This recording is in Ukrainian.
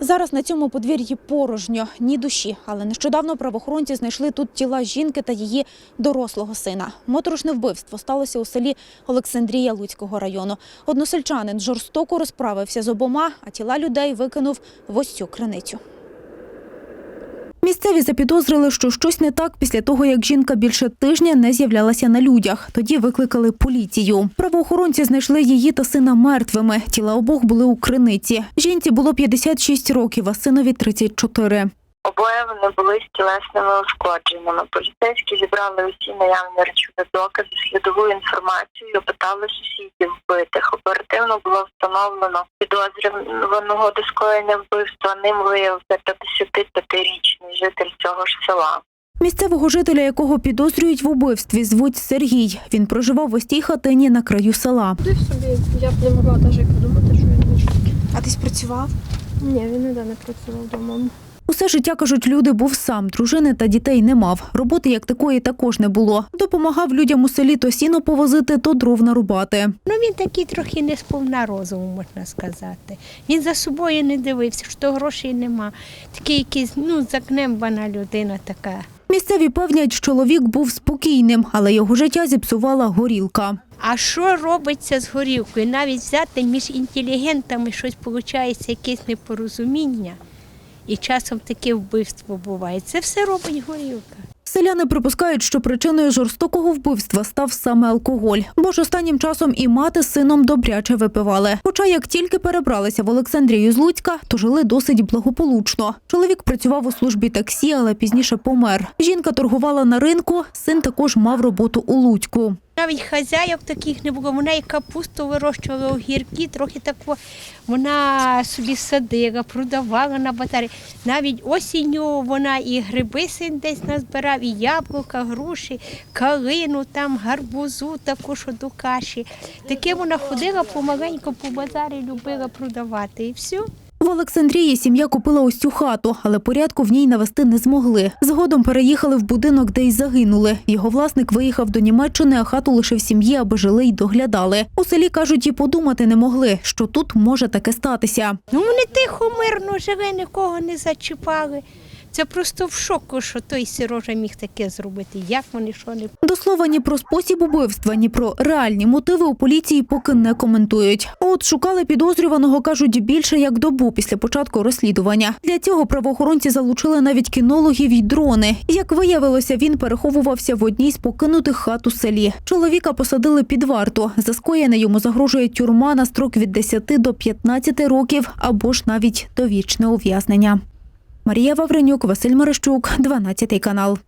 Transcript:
Зараз на цьому подвір'ї порожньо, ні душі. Але нещодавно правоохоронці знайшли тут тіла жінки та її дорослого сина. Моторошне вбивство сталося у селі Олександрія Луцького району. Односельчанин жорстоко розправився з обома, а тіла людей викинув в ось цю криницю. Місцеві запідозрили, що щось не так після того, як жінка більше тижня не з'являлася на людях. Тоді викликали поліцію. Правоохоронці знайшли її та сина мертвими. Тіла обох були у криниці. Жінці було 56 років, а синові 34. Обоє вони були з тілесними ушкодженнями. Поліцейські зібрали усі наявні речові докази, слідову інформацію, опитали сусідів вбитих. Оперативно було встановлено підозрюваного до скоєння вбивства. Ним виявився 55-річний житель цього ж села. Місцевого жителя, якого підозрюють в убивстві, звуть Сергій. Він проживав в ось тій хатині на краю села. Жив собі, я б не могла навіть подумати, що він не жив. А десь працював? Ні, він ніде не працював вдома. Усе життя, кажуть, люди був сам, дружини та дітей не мав. Роботи як такої також не було. Допомагав людям у селі то сіно повозити, то дров нарубати. Ну він такий трохи не сповна розуму, можна сказати. Він за собою не дивився, що грошей нема. Такий якийсь, ну, закнембана людина така. Місцеві певнять, чоловік був спокійним, але його життя зіпсувала горілка. А що робиться з горілкою? Навіть взяти між інтелігентами щось виходить, якесь непорозуміння. І часом таке вбивство буває. Це все робить горілка. Селяни припускають, що причиною жорстокого вбивства став саме алкоголь, бо ж останнім часом і мати з сином добряче випивали. Хоча як тільки перебралися в Олександрію з Луцька, то жили досить благополучно. Чоловік працював у службі таксі, але пізніше помер. Жінка торгувала на ринку, син також мав роботу у Луцьку. Навіть хазяїв таких не було. Вона і капусту вирощувала, огірки, трохи тако. Вона собі садила, продавала на базарі. Навіть осінню вона і гриби син десь назбирав, і яблука, груші, калину, там, гарбузу, також до каші. Таке вона ходила помаленьку по базарі, любила продавати. І все. В Олександрії сім'я купила ось цю хату, але порядку в ній навести не змогли. Згодом переїхали в будинок, де й загинули. Його власник виїхав до Німеччини, а хату лишив сім'ї, аби жили й доглядали. У селі кажуть, і подумати не могли, що тут може таке статися. Ну вони тихо, мирно жили, нікого не зачіпали. Це просто в шоку, що той сирожа міг таке зробити. Як вони що не До слова, ні про спосіб убивства, ні про реальні мотиви у поліції поки не коментують. А от шукали підозрюваного, кажуть, більше як добу після початку розслідування. Для цього правоохоронці залучили навіть кінологів і дрони. Як виявилося, він переховувався в одній з покинутих хат у селі. Чоловіка посадили під варту. За скоєне йому загрожує тюрма на строк від 10 до 15 років або ж навіть довічне ув'язнення. Марія Вавренюк, Василь Мерещук, 12 канал.